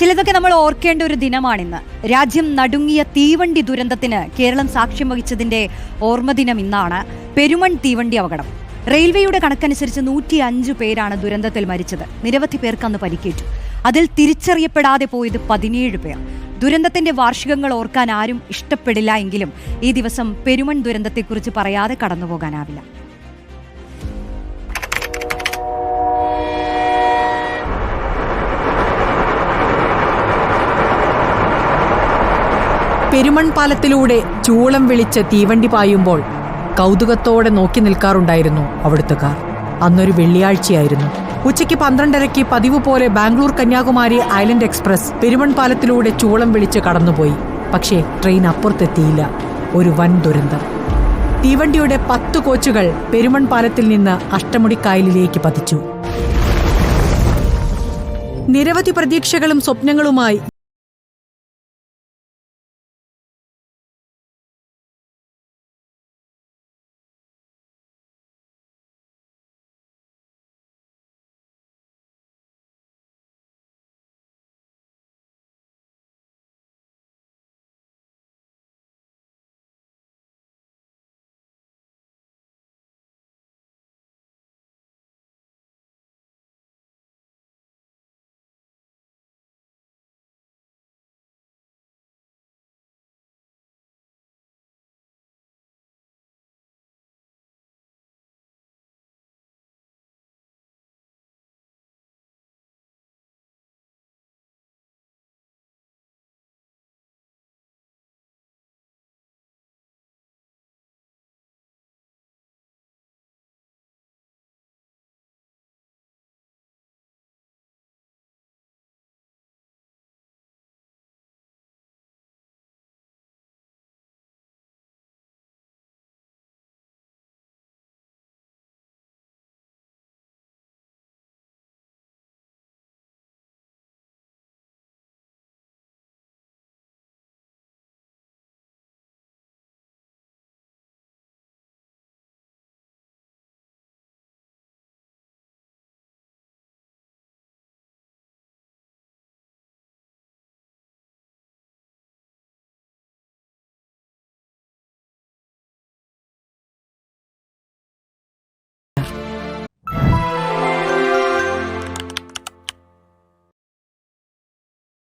ചിലതൊക്കെ നമ്മൾ ഓർക്കേണ്ട ഒരു ദിനമാണിന്ന്. രാജ്യം നടുങ്ങിയ തീവണ്ടി ദുരന്തത്തിന് കേരളം സാക്ഷ്യം വഹിച്ചതിന്റെ ഓർമ്മ ദിനം ഇന്നാണ്. പെരുമൺ തീവണ്ടി അപകടം. റെയിൽവേയുടെ കണക്കനുസരിച്ച് നൂറ്റി അഞ്ച് പേരാണ് ദുരന്തത്തിൽ മരിച്ചത്. നിരവധി പേർക്ക് അന്ന് പരിക്കേറ്റു. അതിൽ തിരിച്ചറിയപ്പെടാതെ പോയത് പതിനേഴ് പേർ. ദുരന്തത്തിന്റെ വാർഷികങ്ങൾ ഓർക്കാൻ ആരും ഇഷ്ടപ്പെടില്ല എങ്കിലും ഈ ദിവസം പെരുമൺ ദുരന്തത്തെക്കുറിച്ച് പറയാതെ കടന്നുപോകാനാവില്ല. പെരുമൺ പാലത്തിലൂടെ ചൂളം വിളിച്ച് തീവണ്ടി പായുമ്പോൾ കൗതുകത്തോടെ നോക്കി നിൽക്കാറുണ്ടായിരുന്നു അവിടുത്തുകാർ. അന്നൊരു വെള്ളിയാഴ്ചയായിരുന്നു. ഉച്ചയ്ക്ക് പന്ത്രണ്ടരയ്ക്ക് പതിവ് പോലെ ബാംഗ്ലൂർ കന്യാകുമാരി ഐലൻഡ് എക്സ്പ്രസ് പെരുമൺ പാലത്തിലൂടെ ചൂളം വിളിച്ച് കടന്നുപോയി. പക്ഷേ ട്രെയിൻ അപ്പുറത്തെത്തിയില്ല. ഒരു വൻ ദുരന്തം. തീവണ്ടിയുടെ പത്ത് കോച്ചുകൾ പെരുമൺ പാലത്തിൽ നിന്ന് അഷ്ടമുടിക്കായലിലേക്ക് പതിച്ചു. നിരവധി പ്രതീക്ഷകളും സ്വപ്നങ്ങളുമായി